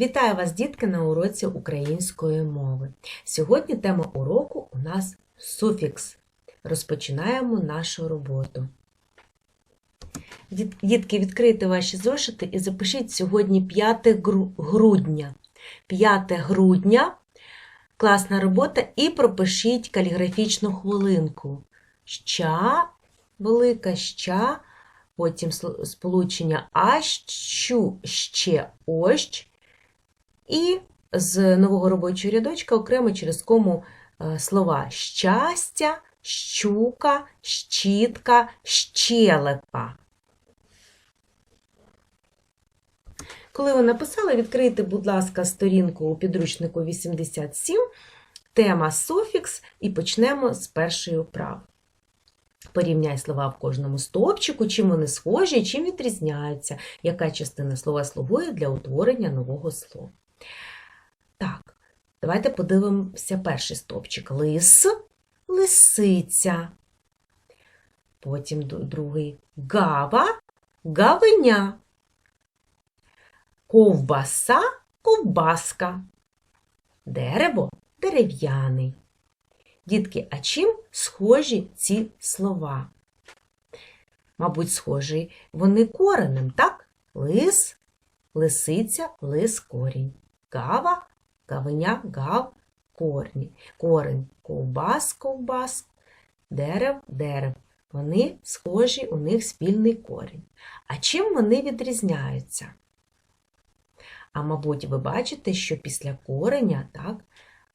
Вітаю вас, дітки, на уроці української мови. Сьогодні тема уроку у нас суфікс. Розпочинаємо нашу роботу. Дітки, відкрийте ваші зошити і запишіть сьогодні 5 грудня. 5 грудня класна робота і пропишіть каліграфічну хвилинку. Ща, велика ща, потім сполучення а, щу, ще, ощ. І з нового робочого рядочка окремо через кому е, слова щастя, щука, щітка, щелепа. Коли ви написали, відкрийте, будь ласка, сторінку у підручнику 87, тема суфікс, і почнемо з першої вправи. Порівняй слова в кожному стовпчику, чим вони схожі, чим відрізняються, яка частина слова слугує для утворення нового слова. Так, давайте подивимося перший стовпчик. Лис, лисиця. Потім другий гава, гавиня. Ковбаса, ковбаска. Дерево, дерев'яний. Дітки, а чим схожі ці слова? Мабуть, схожі вони коренем, так? Лис, лисиця, лис корінь. Гава, гавиня, гав, корні. Корень, ковбас, ковбас, дерев, дерев. Вони схожі, у них спільний корінь. А чим вони відрізняються? А мабуть, ви бачите, що після кореня, так,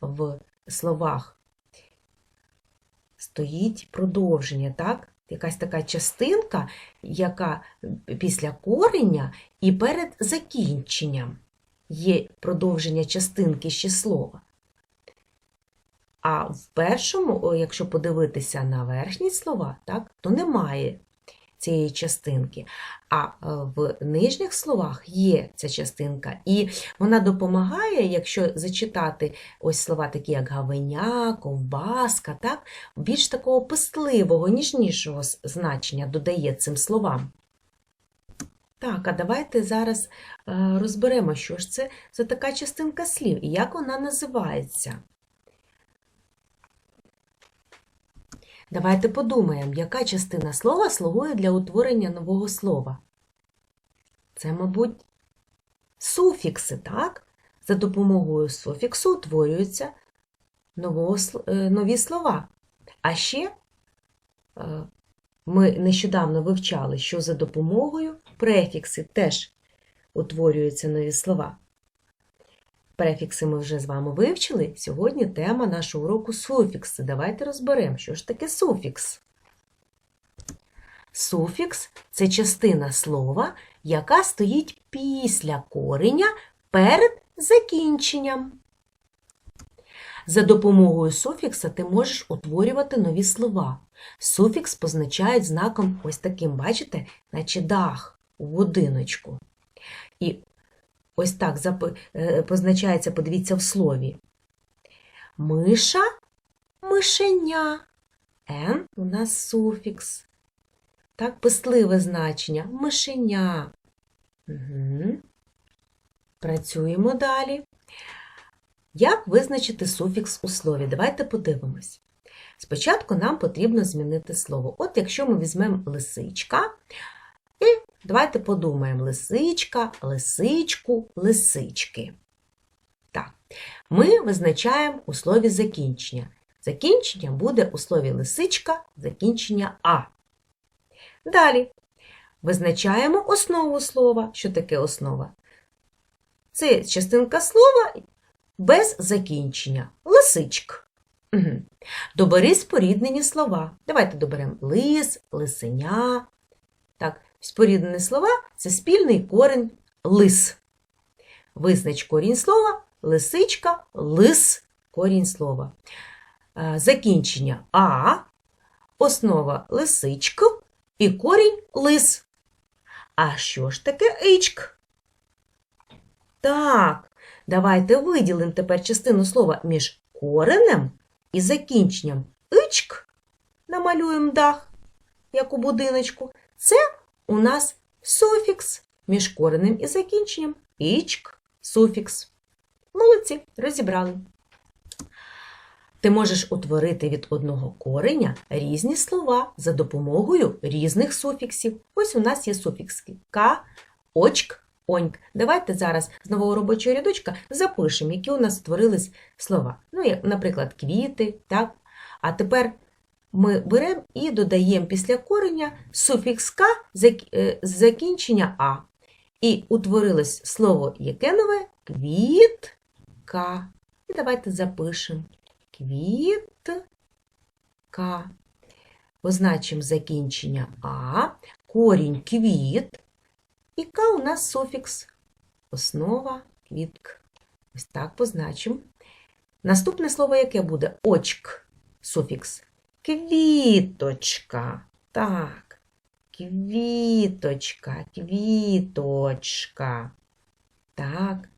в словах стоїть продовження, так? Якась така частинка, яка після кореня і перед закінченням є продовження частинки ще слова. А в першому, якщо подивитися на верхні слова, так, то немає цієї частинки. А е, в нижніх словах є ця частинка, і вона допомагає, якщо зачитати ось слова такі, як гавеня, ковбаска, так, більш такого пестливого, ніжнішого значення додає цим словам. Так, а давайте зараз е, розберемо, що ж це за така частинка слів і як вона називається. Давайте подумаємо, яка частина слова слугує для утворення нового слова. Це, мабуть, суфікси, так? За допомогою суфіксу утворюються нового, е, нові слова. А ще е, ми нещодавно вивчали, що за допомогою префікси теж утворюються нові слова. Префікси ми вже з вами вивчили. Сьогодні тема нашого уроку суфікси. Давайте розберемо, що ж таке суфікс. Суфікс це частина слова, яка стоїть після кореня перед закінченням. За допомогою суфікса ти можеш утворювати нові слова. Суфікс позначають знаком ось таким, бачите, наче дах у будиночку. І ось так е, позначається, подивіться в слові. Миша, мишеня. Н у нас суфікс. Так, писливе значення. Мишеня. Працюємо далі. Як визначити суфікс у слові? Давайте подивимось. Спочатку нам потрібно змінити слово. От якщо ми візьмемо лисичка, давайте подумаємо: лисичка, лисичку, лисички. Так, ми визначаємо у слові закінчення. Закінчення буде у слові лисичка, закінчення А. Далі визначаємо основу слова. Що таке основа? Це частинка слова без закінчення. Лисичк. Угу. Добери споріднені слова. Давайте доберемо лис, лисеня. Так, споріднені слова це спільний корінь лис. Визнач корінь слова лисичка, лис корінь слова. Е, Закінчення а, основа лисичк і корінь лис. А що ж таке ичк? Так, давайте виділимо тепер частину слова між коренем і закінченням. Ичк. Намалюємо дах, як у будиночку. Це у нас суфікс між коренем і закінченням. Ічк суфікс. Молодці, розібрали. Ти можеш утворити від одного кореня різні слова за допомогою різних суфіксів. Ось у нас є суфікси к, очк, оньк. Давайте зараз з нового робочого рядочка запишемо, які у нас створились слова. Ну, наприклад, квіти, так? А тепер ми беремо і додаємо після кореня суфікс к е, з закінчення а. І утворилось слово яке нове? Квітка. І давайте запишемо. Квітка. Позначимо закінчення а, корінь квіт, і к у нас суфікс. Основа квітк. Ось так позначимо. Наступне слово яке буде? Очк. Суфікс. Квіточка. Так. Квіточка, квіточка. Так.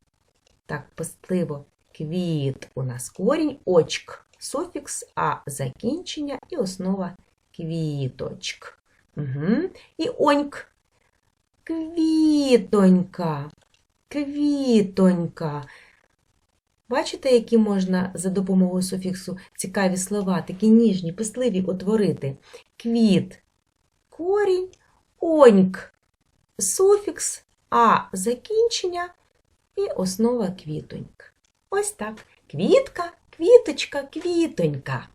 Так, пастливо. Квіт у нас корінь, очк, суфікс, а закінчення і основа квіточк. Угу. І оньк. Квітонька. Квітонька. Бачите, які можна за допомогою суфіксу цікаві слова, такі ніжні, писливі утворити. Квіт, корінь, оньк, суфікс, а закінчення і основа квітоньк. Ось так. Квітка, квіточка, квітонька.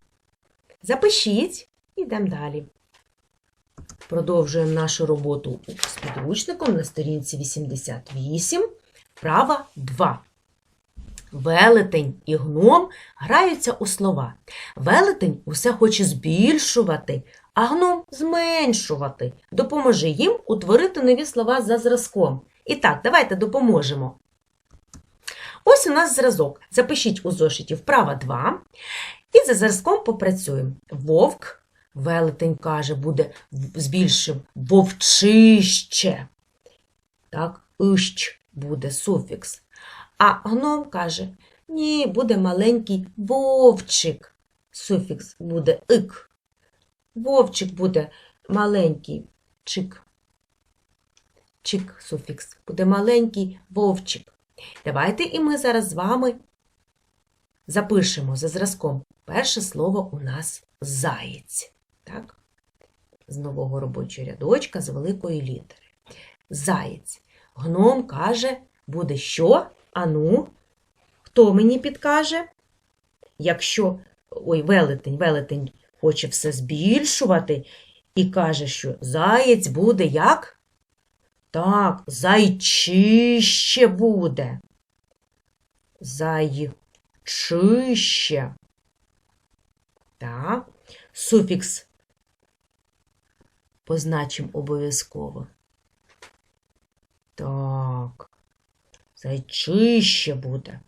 Запишіть, ідемо далі. Продовжуємо нашу роботу з підручником на сторінці 88, вправа 2. Велетень і гном граються у слова. Велетень усе хоче збільшувати, а гном зменшувати. Допоможи їм утворити нові слова за зразком. І так, давайте допоможемо. Ось у нас зразок. Запишіть у зошиті вправа 2 і за зразком попрацюємо. Вовк, велетень каже, буде збільшив вовчище. Так, ищ буде суфікс. А гном каже, ні, буде маленький вовчик. Суфікс буде ик. Вовчик буде маленький чик. Чик суфікс. Буде маленький вовчик. Давайте і ми зараз з вами запишемо за зразком. Перше слово у нас заєць. Так? З нового робочого рядочка з великої літери. Заєць. Гном каже, буде що? Ану, хто мені підкаже? Якщо ой, велетень, велетень хоче все збільшувати і каже, що заєць буде як? Так, зайчище буде. Зайчище. Так, суфікс позначимо обов'язково. Так, зайчище буде.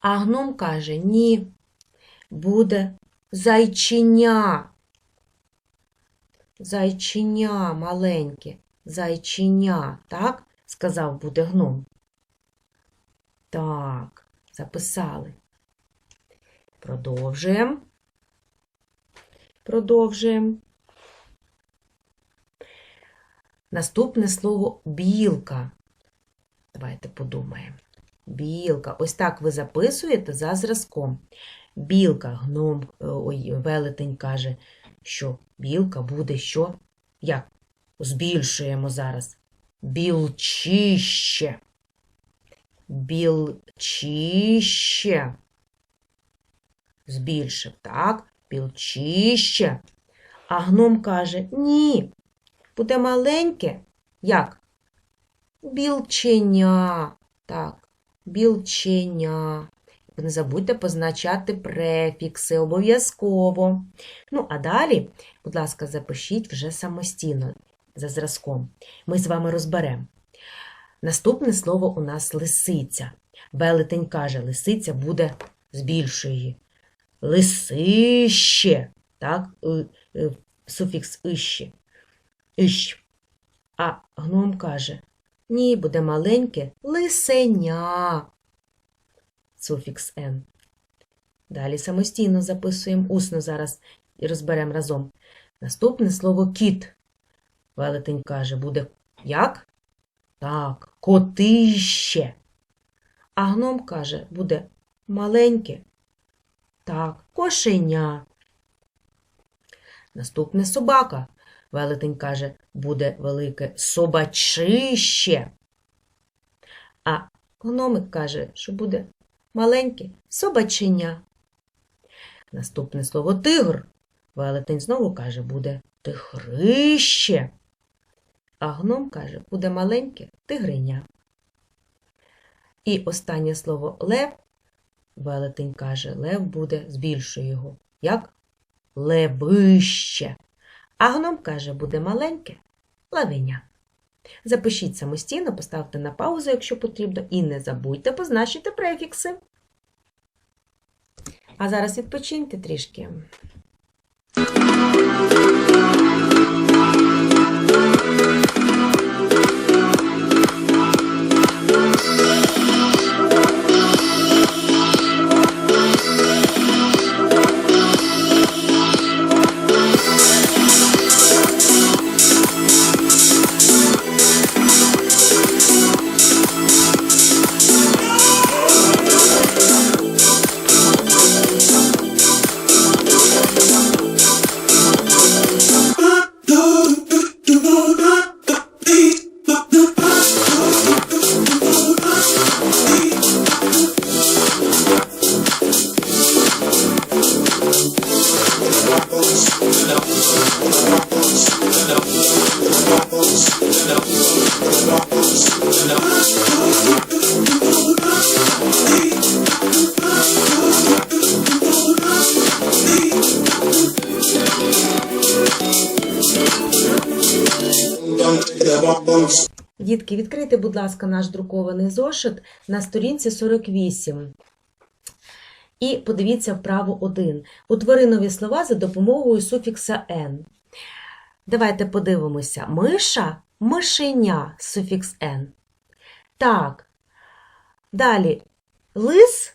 А гном каже, ні, буде зайчиня. Зайчиня маленьке, зайчиня, так? Сказав буде гном. Так, записали. Продовжуємо. Продовжуємо. Наступне слово білка. Давайте подумаємо. Білка. Ось так ви записуєте за зразком. Білка, гном, е, ой, велетень каже, що білка буде що? Як? Збільшуємо зараз. Білчище. Білчище. Збільшив, так? Білчище. А гном каже, ні, буде маленьке. Як? Білченя. Так, білченя. Не забудьте позначати префікси обов'язково. Ну, а далі, будь ласка, запишіть вже самостійно за зразком. Ми з вами розберемо. Наступне слово у нас лисиця. Велетень каже, лисиця буде збільшує її. Лисище. Так, е, е, суфікс іще. Іщ. А гном каже, ні, буде маленьке лисеня. Суфікс «н». Далі самостійно записуємо усно зараз і розберемо разом. Наступне слово кіт. Велетень каже, буде як? Так, котище. А гном каже, буде маленьке. Так, кошеня. Наступне собака. Велетень каже, буде велике собачище. А гномик каже, що буде маленьке собаченя. Наступне слово тигр. Велетень знову каже, буде тигрище. А гном каже, буде маленьке тигриня. І останнє слово лев. Велетень каже, лев буде, збільшує його. Як? Левище. А гном каже, буде маленьке лавиня. Запишіть самостійно, поставте на паузу, якщо потрібно, і не забудьте позначити префікси. А зараз відпочиньте трішки. Дітки, відкрийте, будь ласка, наш друкований зошит на сторінці 48. І подивіться вправо 1. Утвори нові слова за допомогою суфікса «н». Давайте подивимося. Миша, мишеня, суфікс «н». Так. Далі. Лис.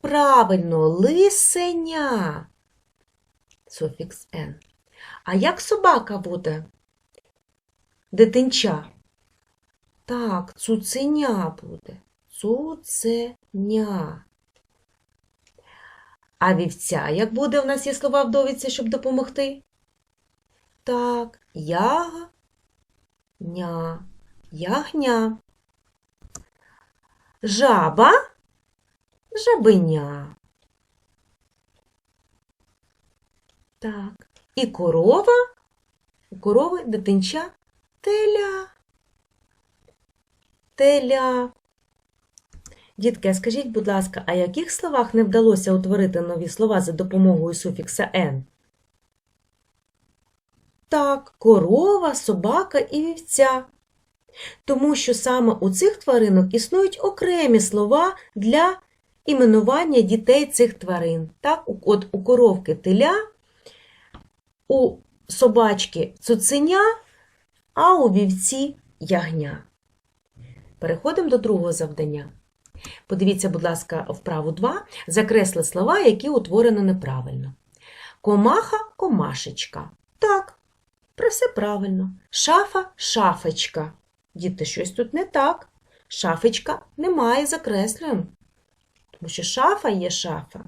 Правильно, лисеня. Суфікс «н». А як собака буде? Дитинча. Так, цуценя буде. Цуценя. А вівця, як буде, у нас є слова в щоб допомогти? Так, ягня, ягня. Жаба, жабеня. Так. І корова, у корови дитинча теля. Теля. Дітки, скажіть, будь ласка, а яких словах не вдалося утворити нові слова за допомогою суфікса «н»? Так, корова, собака і вівця. Тому що саме у цих тваринок існують окремі слова для іменування дітей цих тварин. Так, от у коровки теля, у собачки цуценя, а у вівці ягня. Переходимо до другого завдання. Подивіться, будь ласка, вправу 2. Закресли слова, які утворено неправильно. Комаха комашечка. Так, про все правильно. Шафа шафочка. Діти, щось тут не так. Шафочка немає, закреслюємо. Тому що шафа є шафа.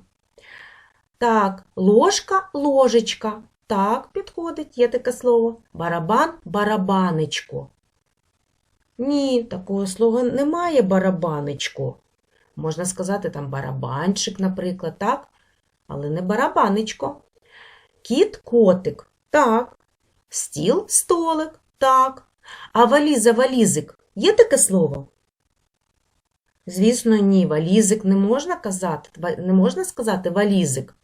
Так, ложка ложечка. Так, підходить, є таке слово. Барабан барабанечко. Ні, такого слова немає барабанечко. Можна сказати там барабанчик, наприклад, так? Але не барабанечко. Кіт котик. Так. Стіл столик. Так. А валіза валізик є таке слово? Звісно, ні, валізик не можна казати, не можна сказати валізик.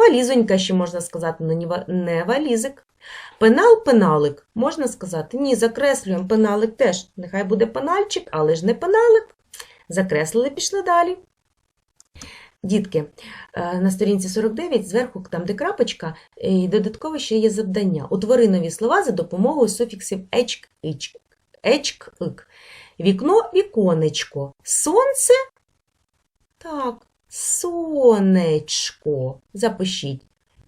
Валізонька ще можна сказати, але не валізик. Пенал пеналик можна сказати? Ні, закреслюємо пеналик теж. Нехай буде пенальчик, але ж не пеналик. Закреслили, пішли далі. Дітки, на сторінці 49, зверху, там, де крапочка, і додатково ще є завдання. Утвори нові слова за допомогою суфіксів ечк, ічк, ечк, ик. Вікно, віконечко. Сонце? Так, сонечко. Запишіть.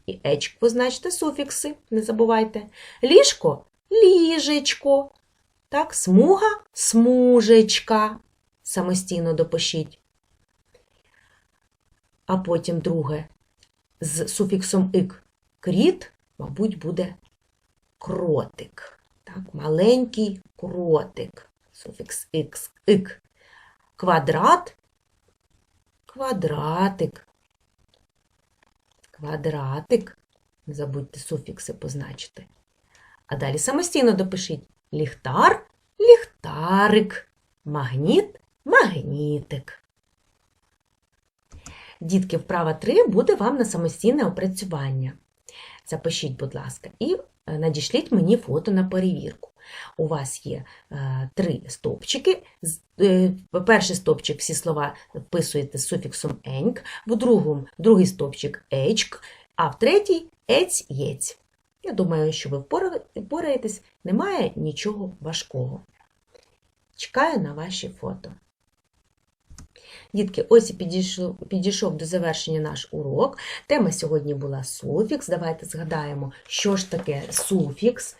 І ечк позначте суфікси, не забувайте. Ліжко ліжечко. Так, смуга, смужечка. Самостійно допишіть. А потім друге з суфіксом ик. Кріт, мабуть, буде кротик. Так, маленький кротик. Суфікс ікс, ик. Квадрат, квадратик. Квадратик. Не забудьте суфікси позначити. А далі самостійно допишіть ліхтар, ліхтарик, магніт, магнітик. Дітки, вправа 3 буде вам на самостійне опрацювання. Запишіть, будь ласка, і е, надішліть мені фото на перевірку. У вас є е, три стовпчики. Е, Перший стовпчик всі слова вписуєте з суфіксом еньк, в другому другий стовпчик ечк, а в третій ець єць. Я думаю, що ви впораєтесь, немає нічого важкого. Чекаю на ваші фото. Дітки, ось і підійшов, підійшов до завершення наш урок. Тема сьогодні була суфікс. Давайте згадаємо, що ж таке суфікс.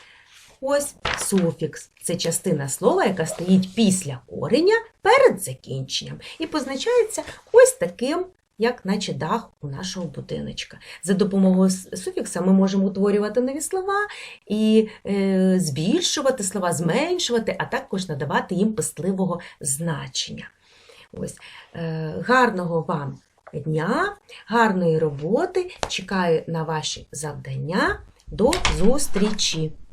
Ось суфікс це частина слова, яка стоїть після кореня перед закінченням. І позначається ось таким, як наче дах у нашого будиночка. За допомогою суфікса ми можемо утворювати нові слова і е, збільшувати слова, зменшувати, а також надавати їм писливого значення. Ось, е, гарного вам дня, гарної роботи. Чекаю на ваші завдання. До зустрічі!